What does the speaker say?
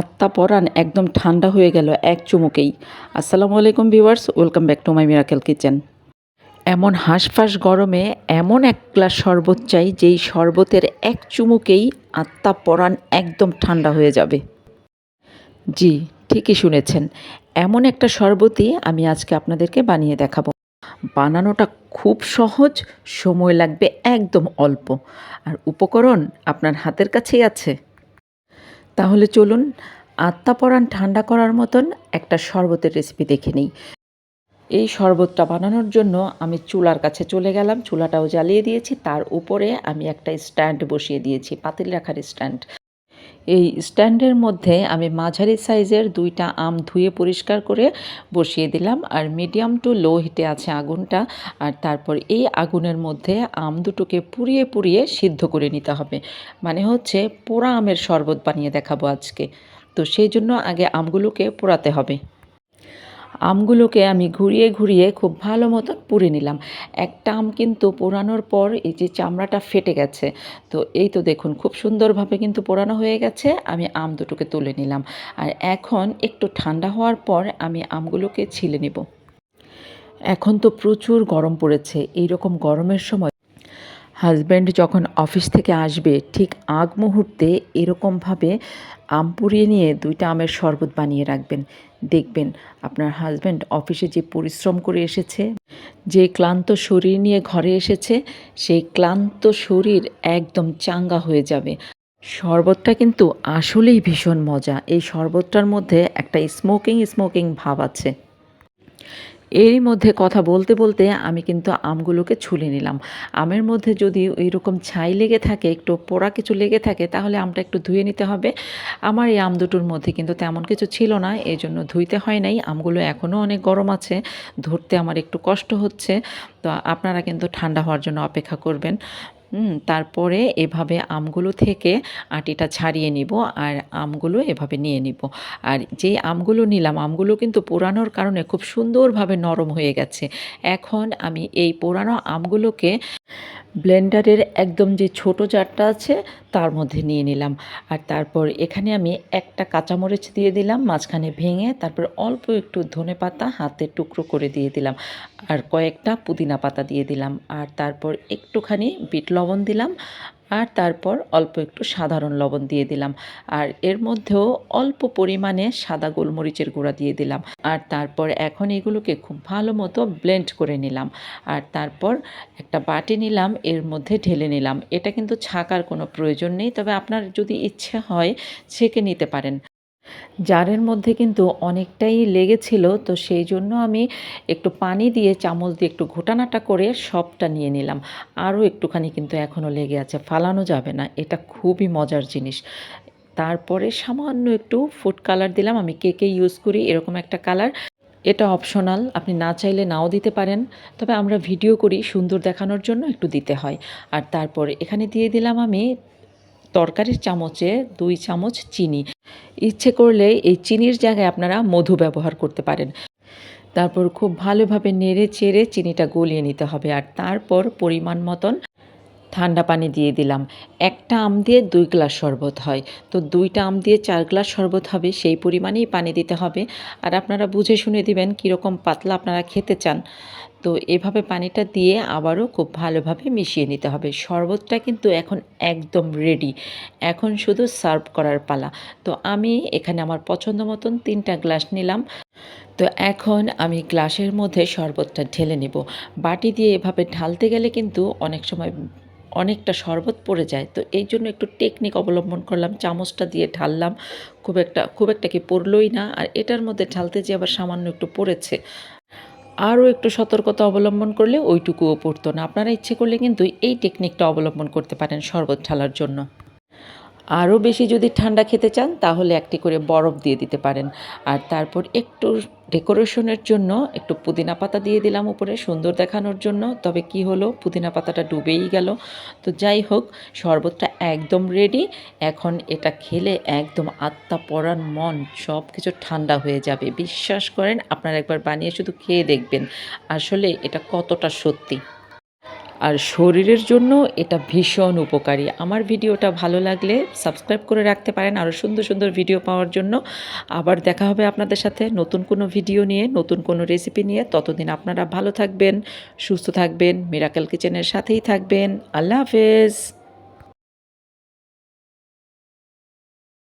আত্মা পরাণ একদম ঠান্ডা হয়ে গেল এক চুমুকেই। আসসালামু আলাইকুম viewers, welcome back to my miracle kitchen. এমন হাঁসফাঁস গরমে এমন এক গ্লাস শরবত চাই, যেই শরবতের এক চুমুকেই আত্মা পরাণ একদম ঠান্ডা হয়ে যাবে। জি, ঠিকই শুনেছেন। এমন একটা শরবতই আমি আজকে আপনাদেরকে বানিয়ে দেখাবো। বানানোটা খুব সহজ, সময় লাগবে একদম অল্প। আর উপকরণ আপনার হাতের কাছেই আছে। তাহলে চলুন আত্মাপরাণ ঠান্ডা করার মতন একটা শরবতের রেসিপি দেখে নিই। এই শরবতটা বানানোর জন্য আমি চুলার কাছে চলে গেলাম। চুলাটাও জ্বালিয়ে দিয়েছি। তার উপরে আমি একটা স্ট্যান্ড বসিয়ে দিয়েছি, পাতিল রাখার স্ট্যান্ড এই স্ট্যান্ডের মধ্যে আমি মাঝারি সাইজের দুইটা আম ধুয়ে পরিষ্কার করে বসিয়ে দিলাম। আর মিডিয়াম টু লো হিটে আছে আগুনটা। আর তারপর এই আগুনের মধ্যে আম দুটোকে পুড়িয়ে পুড়িয়ে সিদ্ধ করে নিতে হবে। মানে হচ্ছে পোড়া আমের শরবত বানিয়ে দেখাবো আজকে। তো সেই জন্য আগে আমগুলোকে পোড়াতে হবে। আমগুলোকে আমি ঘুরিয়ে ঘুরিয়ে খুব ভালো মতন পুড়ে নিলাম। একটা আম কিন্তু পোড়ানোর পর এই যে চামড়াটা ফেটে গেছে, তো এই তো দেখুন খুব সুন্দরভাবে কিন্তু পোড়ানো হয়ে গেছে, আমি আম দুটোকে তুলে নিলাম। আর এখন একটু ঠান্ডা হওয়ার পর আমি আমগুলোকে ছিলে নেব। এখন তো প্রচুর গরম পড়েছে এই রকম গরমের সময় হাজব্যান্ড যখন অফিস থেকে আসবে, ঠিক আগ মুহূর্তে এরকমভাবে আম পুড়িয়ে নিয়ে দুইটা আমের শরবত বানিয়ে রাখবেন। দেখবেন আপনার হাজব্যান্ড অফিসে যে পরিশ্রম করে এসেছে, যে ক্লান্ত শরীর নিয়ে ঘরে এসেছে, সেই ক্লান্ত শরীর একদম চাঙ্গা হয়ে যাবে। শরবতটা কিন্তু আসলেই ভীষণ মজা। এই শরবতটার মধ্যে একটা স্মোকিং স্মোকিং ভাব আছে। এরই মধ্যে কথা বলতে বলতে আমি কিন্তু আমগুলোকে ছুলে নিলাম। আমের মধ্যে যদি রকম ছাই লেগে থাকে, একটু পোড়া কিছু লেগে থাকে, তাহলে আমটা একটু ধুয়ে নিতে হবে। আমার এই আম দুটোর মধ্যে কিন্তু তেমন কিছু ছিল না এই জন্য ধুইতে হয় নাই। আমগুলো এখনও অনেক গরম আছে, ধরতে আমার একটু কষ্ট হচ্ছে। তো আপনারা কিন্তু ঠান্ডা হওয়ার জন্য অপেক্ষা করবেন। তারপরে এভাবে আমগুলো থেকে আটিটা ছাড়িয়ে নিব আর আমগুলো এভাবে নিয়ে নিব। আর যে আমগুলো নিলাম, আমগুলো কিন্তু পোড়ানোর কারণে খুব সুন্দরভাবে নরম হয়ে গেছে। এখন আমি এই পোড়ানো আমগুলোকে ব্লেন্ডারের একদম যে ছোট জারটা আছে, তার মধ্যে নিয়ে নিলাম। আর তারপর এখানে আমি একটা কাঁচামরিচ দিয়ে দিলাম, মাঝখানে ভেঙে তারপর অল্প একটু ধনে পাতা হাতে টুকরো করে দিয়ে দিলাম। আর কয়েকটা পুদিনা পাতা দিয়ে দিলাম। আর তারপর একটুখানি বিট লবণ দিলাম আর তারপর অল্প একটু সাধারণ লবণ দিয়ে দিলাম। আর এর মধ্যেও অল্প পরিমাণে সাদা গোলমরিচের গুঁড়া দিয়ে দিলাম। আর তারপর এখন এগুলোকে খুব ভালো মতো ব্লেন্ড করে নিলাম। আর তারপর একটা বাটি নিলাম, এর মধ্যে ঢেলে নিলাম। এটা কিন্তু ছাকার কোনো প্রয়োজন নেই, তবে আপনার যদি ইচ্ছে হয়, ছেঁকে নিতে পারেন। জারের মধ্যে কিন্তু অনেকটাই লেগেছিল, তো সেই জন্য আমি একটু পানি দিয়ে, চামচ দিয়ে একটু ঘোটানাটা করে সবটা নিয়ে নিলাম। আরও একটুখানি কিন্তু এখনও লেগে আছে, ফালানো যাবে না, এটা খুবই মজার জিনিস। তারপরে সামান্য একটু ফুড কালার দিলাম, আমি কেকে ইউজ করি, এরকম একটা কালার এটা অপশনাল আপনি না চাইলে নাও দিতে পারেন, তবে আমরা ভিডিও করি, সুন্দর দেখানোর জন্য একটু দিতে হয়। আর তারপর এখানে দিয়ে দিলাম আমি তরকারির চামচে দুই চামচ চিনি। ইচ্ছে করলে এই চিনির জায়গায় আপনারা মধু ব্যবহার করতে পারেন। তারপর খুব ভালোভাবে নেড়ে চেড়ে চিনিটা গলিয়ে নিতে হবে আর তারপর পরিমাণ মতন ঠান্ডা পানি দিয়ে দিলাম। একটা আম দিয়ে দুই গ্লাস শরবত হয়। তো দুইটা আম দিয়ে চার গ্লাস শরবত হবে, সেই পরিমাণেই পানি দিতে হবে। আর আপনারা বুঝে শুনে দিবেন কীরকম পাতলা আপনারা খেতে চান। তো এভাবে পানিটা দিয়ে আবারও খুব ভালোভাবে মিশিয়ে নিতে হবে। শরবতটা কিন্তু এখন একদম রেডি এখন শুধু সার্ভ করার পালা। তো আমি এখানে আমার পছন্দ মতন তিনটা গ্লাস নিলাম। তো এখন আমি গ্লাসের মধ্যে শরবতটা ঢেলে নেব। বাটি দিয়ে এভাবে ঢালতে গেলে কিন্তু অনেক সময় অনেকটা শরবত পড়ে যায়। তো এই জন্য একটু টেকনিক অবলম্বন করলাম। চামচটা দিয়ে ঢাললাম। খুব একটা খুব একটা কি পড়লই না। আর এটার মধ্যে ঢালতে যে আবার সামান্য একটু পড়েছে। আরও একটু সতর্কতা অবলম্বন করলে ওইটুকুও পড়তো না। আপনারা ইচ্ছে করলে কিন্তু এই টেকনিকটা অবলম্বন করতে পারেন শরবত ঢালার জন্য। আরও বেশি যদি ঠান্ডা খেতে চান, তাহলে একটি করে বরফ দিয়ে দিতে পারেন। আর তারপর একটু ডেকোরেশনের জন্য একটু পুদিনা পাতা দিয়ে দিলাম উপরে, সুন্দর দেখানোর জন্য। তবে কি হলো, পুদিনা পাতাটা ডুবেই গেল। তো যাই হোক, শরবতটা একদম রেডি এখন এটা খেলে একদম আত্মা পড়ার মন সব কিছু ঠান্ডা হয়ে যাবে। বিশ্বাস করেন, আপনারা একবার বানিয়ে শুধু খেয়ে দেখবেন। আসলে এটা কতটা সত্যি। আর শরীরের জন্য এটা ভীষণ উপকারী। আমার ভিডিওটা ভালো লাগলে সাবস্ক্রাইব করে রাখতে পারেন আরও সুন্দর সুন্দর ভিডিও পাওয়ার জন্য। আবার দেখা হবে আপনাদের সাথে নতুন কোনো ভিডিও নিয়ে, নতুন কোনো রেসিপি নিয়ে। ততদিন আপনারা ভালো থাকবেন, সুস্থ থাকবেন মিরাকেল কিচেনের সাথেই থাকবেন। আল্লাহ হাফেজ।